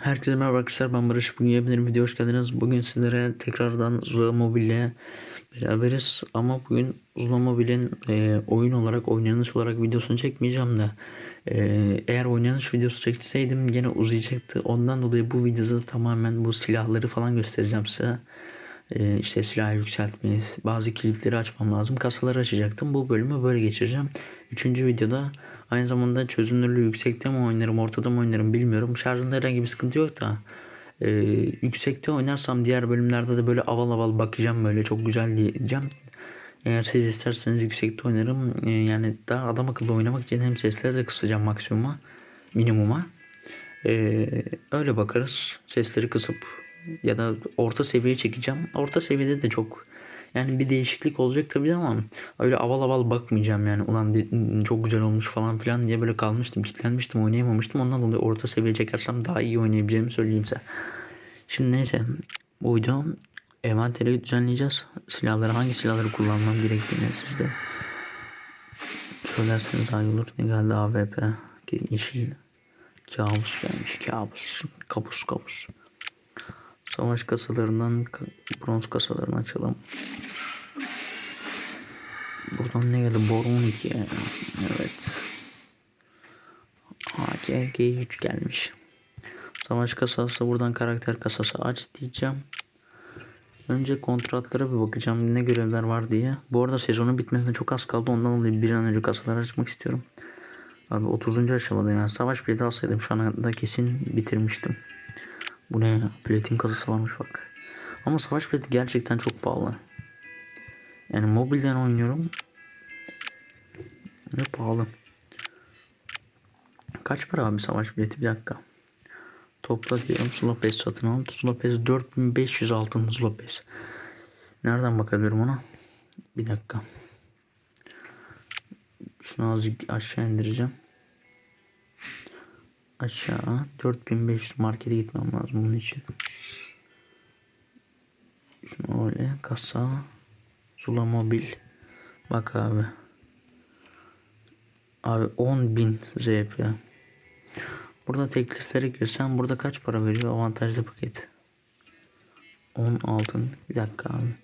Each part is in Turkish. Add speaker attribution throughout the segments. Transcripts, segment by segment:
Speaker 1: Herkese merhaba arkadaşlar ben Barış. Bugün yeni bir video hoş geldiniz. Bugün sizlere tekrardan Zula Mobile'le beraberiz. Ama bugün Zula Mobile'in e, oyun olarak oynanış olarak videosunu çekmeyeceğim de e, eğer oynanış videosu çekseydim gene uzayacaktı. Ondan dolayı bu videoda tamamen bu silahları falan göstereceğim size. E, işte silah yükseltmeyi, bazı kilitleri açmam lazım. Kasaları açacaktım. Bu bölümü böyle geçireceğim. Üçüncü videoda aynı zamanda çözünürlüğü yüksekte mi oynarım, ortada mı oynarım bilmiyorum. Şarjında herhangi bir sıkıntı yok da e, yüksekte oynarsam diğer bölümlerde de böyle aval aval bakacağım böyle çok güzel diyeceğim. Eğer siz isterseniz yüksekte oynarım. E, yani daha adam akıllı oynamak için hem sesleri de kısacağım maksimuma, minimuma. E, öyle bakarız. Sesleri kısıp ya da orta seviye çekeceğim. Orta seviyede de çok yani bir değişiklik olacak tabii ama öyle aval aval bakmayacağım yani. Ulan çok güzel olmuş falan filan diye böyle kalmıştım. Kitlenmiştim oynayamamıştım. Ondan dolayı orta seviye çekersem daha iyi oynayabileceğimi söyleyeyim size. Şimdi neyse bu video envanteri düzenleyeceğiz. Silahları hangi silahları kullanmam gerektiğini sizde söylerseniz daha iyi olur. Ne geldi AWP, yeşil, kabus gelmiş kabus, kabus kabus. Savaş kasalarından ka- bronz kasalarını açalım. Buradan ne geldi? Bor 12. Evet. AK G3 gelmiş. Savaş kasası buradan karakter kasası aç diyeceğim. Önce kontratlara bir bakacağım ne görevler var diye. Bu arada sezonun bitmesine çok az kaldı. Ondan dolayı bir an önce kasaları açmak istiyorum. Abi 30. aşamadayım yani. Savaş bileti alsaydım şu anda kesin bitirmiştim. Bu ne ya? Platin kasası varmış bak. Ama savaş bileti gerçekten çok pahalı. Yani mobilden oynuyorum. Ve pahalı. Kaç para abi savaş bileti? Bir dakika. Topla diyorum. Slopes satın al. Slopes 4500 altın Slopes. Nereden bakabilirim ona? Bir dakika. Şunu azıcık aşağı indireceğim. Aşağı 4500 markete gitmem lazım bunun için. Şunu öyle kasa Zula mobil. Bak abi. Abi 10.000 ZP. Burada tekliflere girsem burada kaç para veriyor avantajlı paket? 10 altın. Bir dakika abi.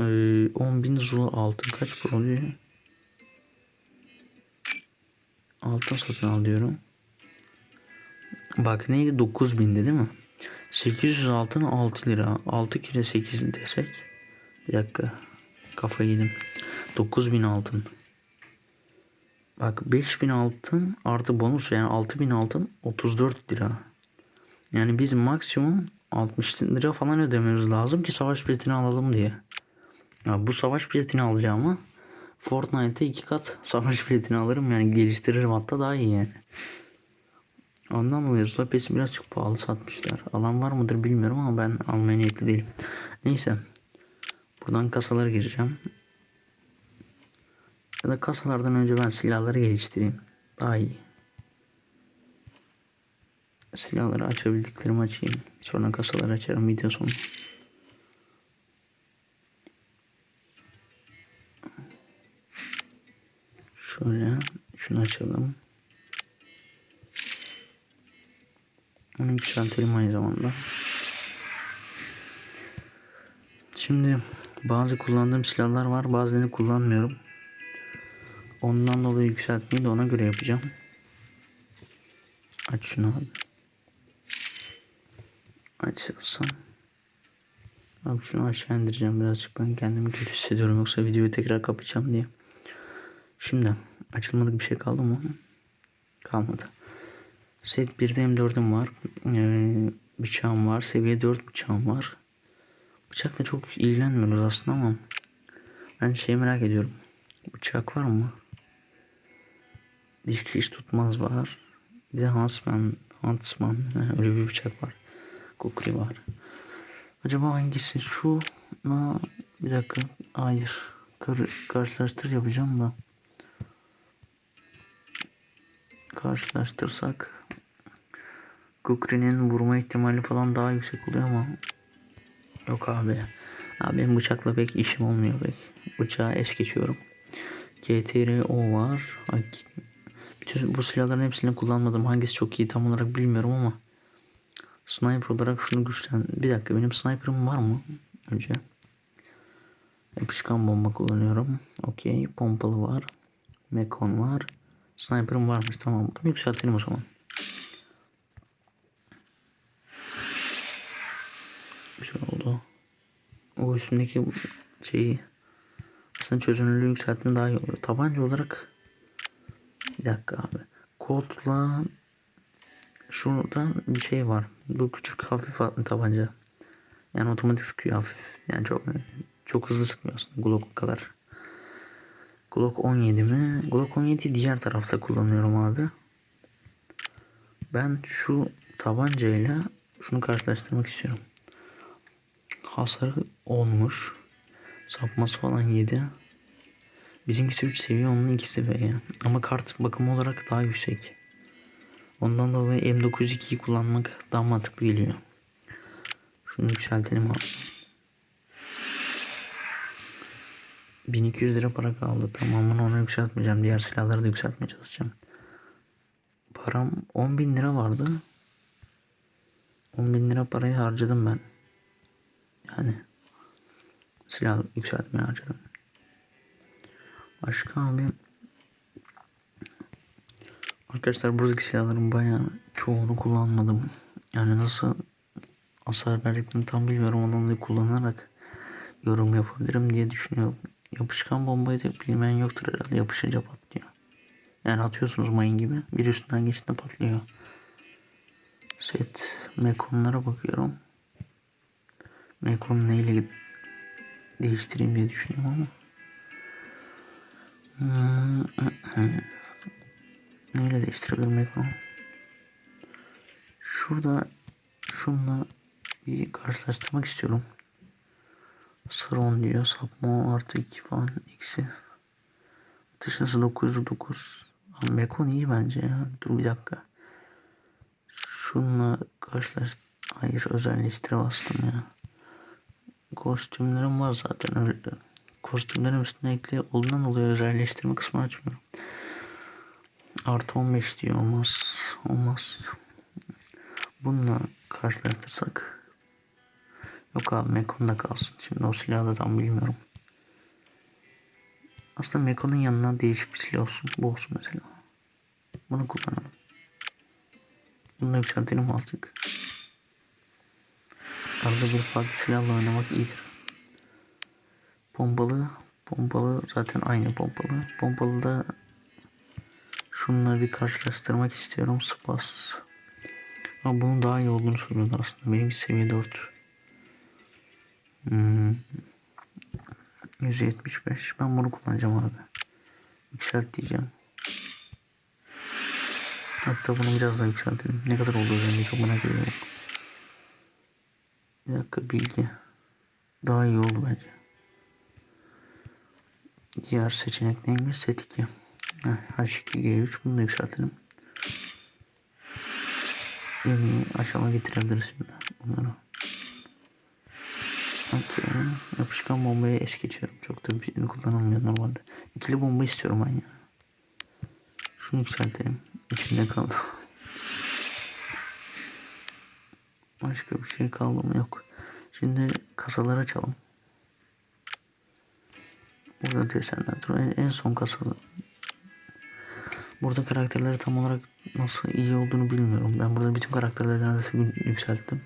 Speaker 1: Ee, 10.000 Zula altın kaç para oluyor? Altın satın alıyorum. Bak neydi 9000'di değil mi? 800 altın 6 lira. 6 kilo 8 desek. Bir dakika. Kafa yedim. 9000 altın. Bak 5000 altın artı bonus yani 6000 altın 34 lira. Yani biz maksimum 60 lira falan ödememiz lazım ki savaş biletini alalım diye. Ya bu savaş biletini alacağıma Fortnite'e iki kat savaş biletini alırım yani geliştiririm hatta daha iyi yani. Ondan dolayı Zulapes'i birazcık pahalı satmışlar. Alan var mıdır bilmiyorum ama ben almaya niyetli değilim. Neyse. Buradan kasalara gireceğim. Ya da kasalardan önce ben silahları geliştireyim. Daha iyi. Silahları açabildiklerimi açayım. Sonra kasaları açarım video sonu. Şöyle şunu açalım. Onu yükseltelim aynı zamanda. Şimdi bazı kullandığım silahlar var. Bazılarını kullanmıyorum. Ondan dolayı yükseltmeyi de ona göre yapacağım. Aç şunu abi. Açılsın. Abi şunu aşağı indireceğim birazcık. Ben kendimi kötü hissediyorum. Yoksa videoyu tekrar kapayacağım diye. Şimdi açılmadık bir şey kaldı mı? Kalmadı. Set 1'de M4'üm var. Ee, bıçağım var. Seviye 4 bıçağım var. Bıçakla çok ilgilenmiyoruz aslında ama ben şey merak ediyorum. Bıçak var mı? Diş iş tutmaz var. Bir de Huntsman, Huntsman öyle bir bıçak var. Kukri var. Acaba hangisi? Şu na bir dakika. Hayır. Kar karşılaştır yapacağım da. Karşılaştırsak Kukri'nin vurma ihtimali falan daha yüksek oluyor ama yok abi. Abi benim bıçakla pek işim olmuyor pek. Bıçağı es geçiyorum. GTRO var. Bütün bu silahların hepsini kullanmadım. Hangisi çok iyi tam olarak bilmiyorum ama Sniper olarak şunu güçlen... Bir dakika benim sniper'ım var mı? Önce. Yapışkan bomba kullanıyorum. Okey. Pompalı var. Mekon var. Sniper'ım varmış. Tamam. Bunu yükseltelim o zaman. Güzel oldu. O üstündeki şeyi aslında çözünürlüğü yükseltme daha iyi oluyor. Tabanca olarak bir dakika abi. Kodla şuradan bir şey var. Bu küçük hafif tabanca. Yani otomatik sıkıyor hafif. Yani çok çok hızlı sıkmıyor aslında Glock kadar. Glock 17 mi? Glock 17 diğer tarafta kullanıyorum abi. Ben şu tabancayla şunu karşılaştırmak istiyorum. Hasarı olmuş. Sapması falan 7. Bizimkisi 3 seviye onun 2 seviye. Ama kart bakımı olarak daha yüksek. Ondan dolayı M902'yi kullanmak daha mantıklı geliyor. Şunu yükseltelim abi. 1200 lira para kaldı. Tamamını onu yükseltmeyeceğim. Diğer silahları da yükseltmeye çalışacağım. Param 10 bin lira vardı. 10 bin lira parayı harcadım ben. Yani silah yükseltmeye harcadım. Başka abi Arkadaşlar buradaki silahların bayağı çoğunu kullanmadım. Yani nasıl hasar verdiklerini tam bilmiyorum. Ondan dolayı kullanarak yorum yapabilirim diye düşünüyorum. Yapışkan bombayı da bilmeyen yoktur herhalde. Yapışınca patlıyor. Yani atıyorsunuz mayın gibi. Bir üstünden geçtiğinde patlıyor. Set mekonlara bakıyorum. Mekon neyle değiştireyim diye düşünüyorum ama. Hmm. Neyle değiştirebilirim Mekon? Şurada şunla bir karşılaştırmak istiyorum. Sıron diyor. Sapma artı 2 falan eksi. Atış hızı 909. Mekon iyi bence ya. Dur bir dakika. Şunla karşılaş... Hayır özelleştire bastım ya. Kostümlerim var zaten öyle. Kostümlerim üstüne ekli olduğundan dolayı özelleştirme kısmını açmıyorum. Artı 15 diyor olmaz. Olmaz. Bununla karşılaştırsak. Yok abi Mekon'da kalsın. Şimdi o silahı da tam bilmiyorum. Aslında Mekon'un yanına değişik bir silah olsun. Bu olsun mesela. Bunu kullanalım. Bunu yükseltelim azıcık. Arada bir farklı silahla oynamak iyidir. Pompalı. Pompalı zaten aynı pompalı. Pompalı da şunları bir karşılaştırmak istiyorum. Spas. Ama bunun daha iyi olduğunu söylüyorlar aslında. Benim seviye 4. Hmm. 175. Ben bunu kullanacağım abi. Yükselt diyeceğim. Hatta bunu biraz daha yükseltelim. Ne kadar oldu üzerinde çok merak ediyorum. Bir dakika bilgi. Daha iyi oldu bence. Diğer seçenek neymiş? Set 2. H2G3 bunu da yükseltelim. Yeni aşama getirebiliriz şimdi bunları. Okey. Yapışkan bombayı es geçiyorum. Çok da bir şey kullanılmıyor normalde. İkili bomba istiyorum ben ya. Şunu yükseltelim. İçinde kaldı. Başka bir şey kaldı mı? Yok. Şimdi kasaları açalım. Burada desenler dur. En, son kasada. Burada karakterleri tam olarak nasıl iyi olduğunu bilmiyorum. Ben burada bütün karakterleri neredeyse yükselttim.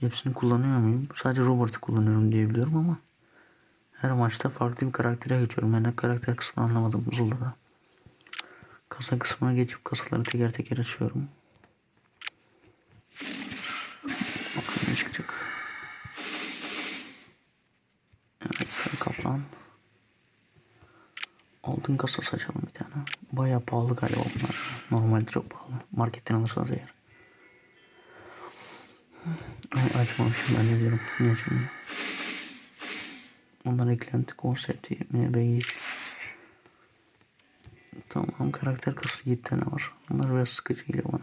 Speaker 1: Hepsini kullanıyor muyum? Sadece Robert'ı kullanıyorum diyebiliyorum ama her maçta farklı bir karaktere geçiyorum. Ben de karakter kısmını anlamadım Zula'da. Kasa kısmına geçip kasaları teker teker açıyorum. Bakalım ne çıkacak. Evet kaplan. Altın kasası açalım bir tane. Baya pahalı galiba bunlar. Normalde çok pahalı. Marketten alırsanız eğer. Ay, açmamışım ben ne diyorum. Niye şimdi? Onlar eklenti konsepti. MB iş. Tamam karakter kasası 7 tane var. Bunlar biraz sıkıcı geliyor bana.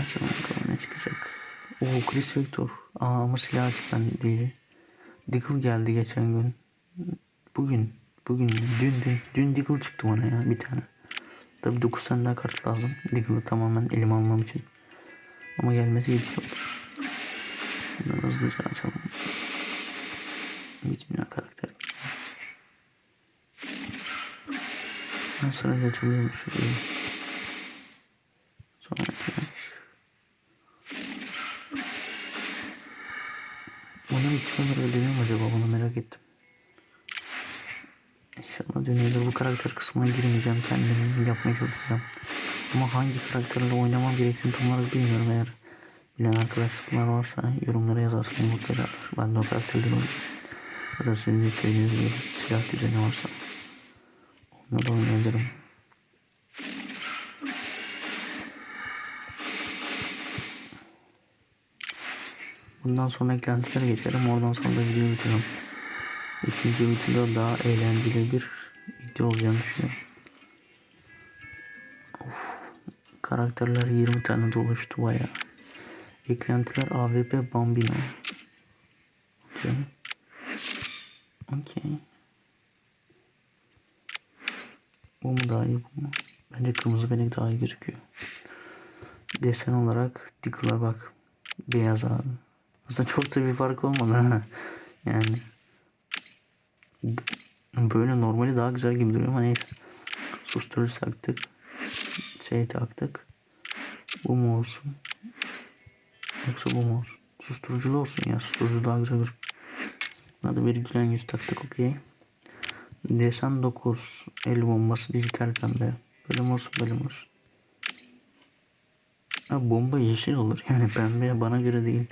Speaker 1: Açalım bakalım ne çıkacak. Oo Chris Victor. Aa ama silah açık değil. Diggle geldi geçen gün. Bugün. Bugün. Dün dün. Dün Diggle çıktı bana ya bir tane. Tabi 9 tane daha kart lazım. Diggle'ı tamamen elime almam için. Ama gelmesi iyi bir şey olur. Bunları hızlıca açalım. Dünya karakter. Ben sırayla açılıyormuş şurayı. İnşallah dönüyordur. Bu karakter kısmına girmeyeceğim. Kendim yapmaya çalışacağım. Ama hangi karakterle oynamam gerektiğini tam olarak bilmiyorum eğer bilen arkadaşlar varsa yorumlara yazarsanız mutlu eder. Ben de o karakterleri oynayayım. Ya da sizin istediğiniz bir silah düzeni varsa onunla da oynayabilirim. Bundan sonra eklentilere geçelim. Oradan sonra da videoyu bitiririm. İkinci videoda daha eğlenceli bir video olacağını düşünüyorum. Of, karakterler 20 tane dolaştı baya. Eklentiler AVP Bambino. Okey. Okey. Bu mu daha iyi bu mu? Bence kırmızı benek daha iyi gözüküyor. Desen olarak Diggle'a bak. Beyaz abi. Aslında çok da bir fark olmadı. Yani böyle normali daha güzel gibi duruyor ama neyse. Susturucu taktık. Şey taktık. Bu mu olsun? Yoksa bu mu olsun? Susturuculu olsun ya. Susturucu daha güzel gözüküyor. Buna bir gülen yüz taktık okey. Desen 9. El bombası dijital pembe. Bölüm olsun bölüm olsun. Ha, bomba yeşil olur. Yani pembe bana göre değil.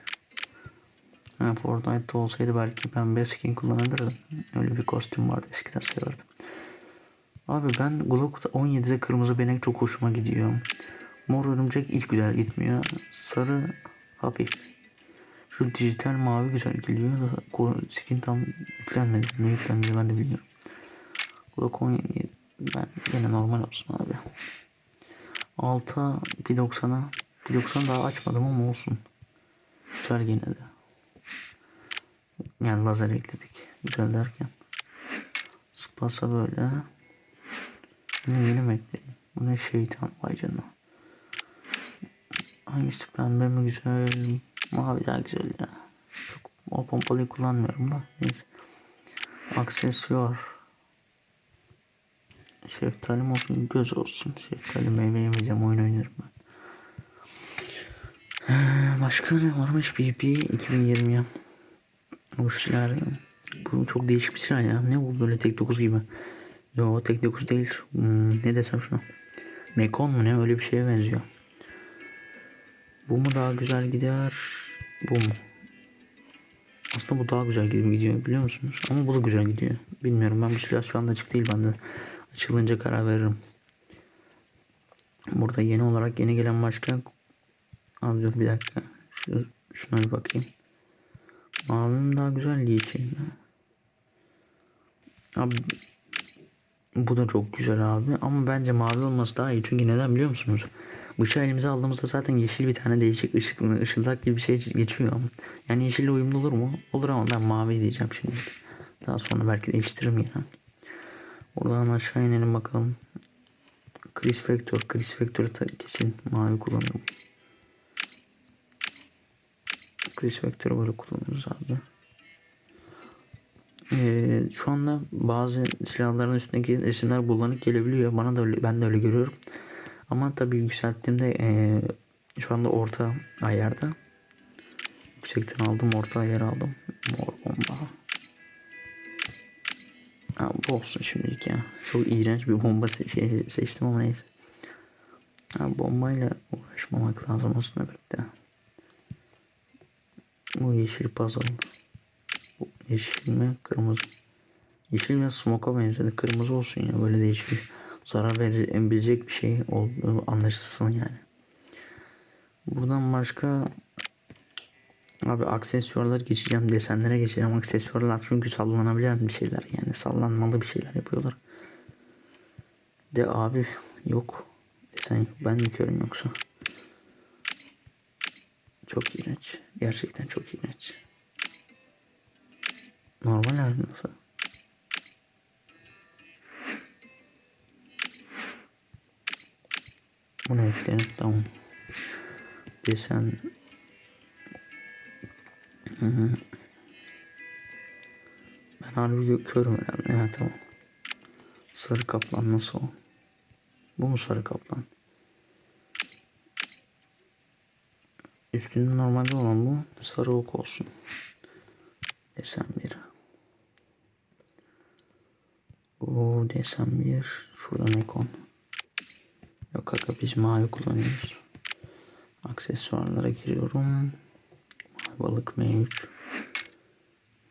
Speaker 1: Ha, Fortnite'da olsaydı belki pembe skin kullanabilirdim. Öyle bir kostüm vardı eskiden severdim. Abi ben Glock 17'de kırmızı benek çok hoşuma gidiyor. Mor örümcek hiç güzel gitmiyor. Sarı hafif. Şu dijital mavi güzel geliyor da skin tam yüklenmedi. Ne yüklenmedi ben de bilmiyorum. Glock 17 ben yine normal olsun abi. 6'a 1.90'a 1.90 daha açmadım ama olsun. Güzel yine de. Yani lazer ekledik. Güzel derken. Spasa böyle. Bunu yeni mi ekledim? Bu ne şeytan vay canına. Hangisi pembe mi güzel? Mavi daha güzel ya. Çok o pompalıyı kullanmıyorum da. Neyse. Aksesuar. Şeftali mi olsun göz olsun. Şeftali meyve yemeyeceğim oyun oynarım ben. Ee, Başka ne varmış BP 2020'ye? Silah bu çok değişik bir silah ya. Ne bu böyle tek 9 gibi. Yo tek 9 değil. Hmm, ne desem şuna. Mekon mu ne öyle bir şeye benziyor. Bu mu daha güzel gider? Bu mu? Aslında bu daha güzel gidiyor biliyor musunuz? Ama bu da güzel gidiyor. Bilmiyorum ben bu silah şu anda açık değil bende. Açılınca karar veririm. Burada yeni olarak yeni gelen başka Abi dur bir dakika. Şu, şuna bir bakayım. Mavim daha güzel diye için. Abi bu da çok güzel abi ama bence mavi olması daha iyi çünkü neden biliyor musunuz? Bıçağı elimize aldığımızda zaten yeşil bir tane değişik ışıklı ışıldak gibi bir şey geçiyor. Yani yeşille uyumlu olur mu? Olur ama ben mavi diyeceğim şimdi. Daha sonra belki değiştiririm yine. Oradan aşağı inelim bakalım. Chris Factor, Chris Factor'ı kesin mavi kullanırım. Chris Vector'ı böyle kullanıyoruz abi. Ee, şu anda bazı silahların üstündeki resimler bulanık gelebiliyor. Bana da öyle, ben de öyle görüyorum. Ama tabii yükselttiğimde e, şu anda orta ayarda. Yüksekten aldım orta ayar aldım. Mor bomba. Ha, bu olsun şimdilik ya. Çok iğrenç bir bomba se- şey seçtim ama neyse. Ha, bombayla uğraşmamak lazım aslında bekle. Bu yeşil puzzle. Bu yeşil mi? Kırmızı. Yeşil ve smoke'a benzedi. Kırmızı olsun ya. Böyle değişik. Zarar verebilecek bir şey olduğu anlaşılsın yani. Buradan başka Abi aksesuarlar geçeceğim. Desenlere geçeceğim. Aksesuarlar çünkü sallanabilen bir şeyler. Yani sallanmalı bir şeyler yapıyorlar. De abi yok. Desen yok. Ben mi körüm yoksa? Çok iğrenç. Gerçekten çok iğrenç. Normal hali nasıl? Bunu ekleyelim. Tamam. Desen. Hı hı. Ben harbi körüm herhalde. Evet tamam. Sarı kaplan nasıl o? Bu mu sarı kaplan? Üstünde normalde olan bu. Sarı ok olsun. Desen bir. Bu desen bir. Şuradan ekon. Yok kanka biz mavi kullanıyoruz. Aksesuarlara giriyorum. Mavi balık M3.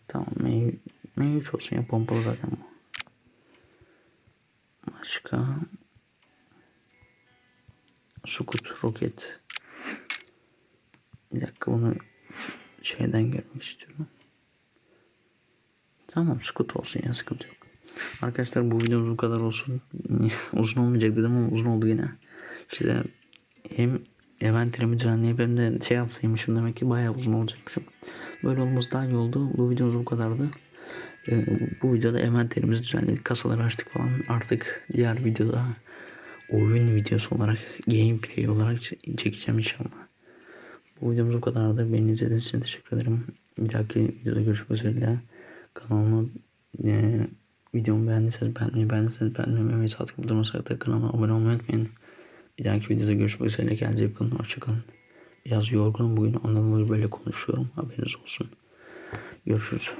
Speaker 1: Tamam M, M3 olsun ya pompalı zaten bu. Başka. Sukut roket. Bir dakika bunu şeyden görmek istiyorum. Tamam scoot olsun ya sıkıntı yok. Arkadaşlar bu videomuz bu kadar olsun. uzun olmayacak dedim ama uzun oldu yine. İşte hem eventlerimi düzenleyip hem de şey atsaymışım demek ki bayağı uzun olacakmışım. Böyle olması daha iyi oldu. Bu videomuz bu kadardı. Ee, bu videoda eventlerimizi düzenledik. Kasaları açtık falan. Artık diğer videoda oyun videosu olarak gameplay olarak çekeceğim inşallah. Bu videomuz bu kadardı. Beni izlediğiniz için teşekkür ederim. Bir dahaki videoda görüşmek üzere. Kanalıma e, videomu beğendiyseniz beğenmeyi, beğendiyseniz beğenmeyi ve saat kapatırmasak da kanalıma abone olmayı unutmayın. Bir dahaki videoda görüşmek üzere. Kendinize iyi bakın. Hoşçakalın. Biraz yorgunum bugün. Ondan dolayı böyle konuşuyorum. Haberiniz olsun. Görüşürüz.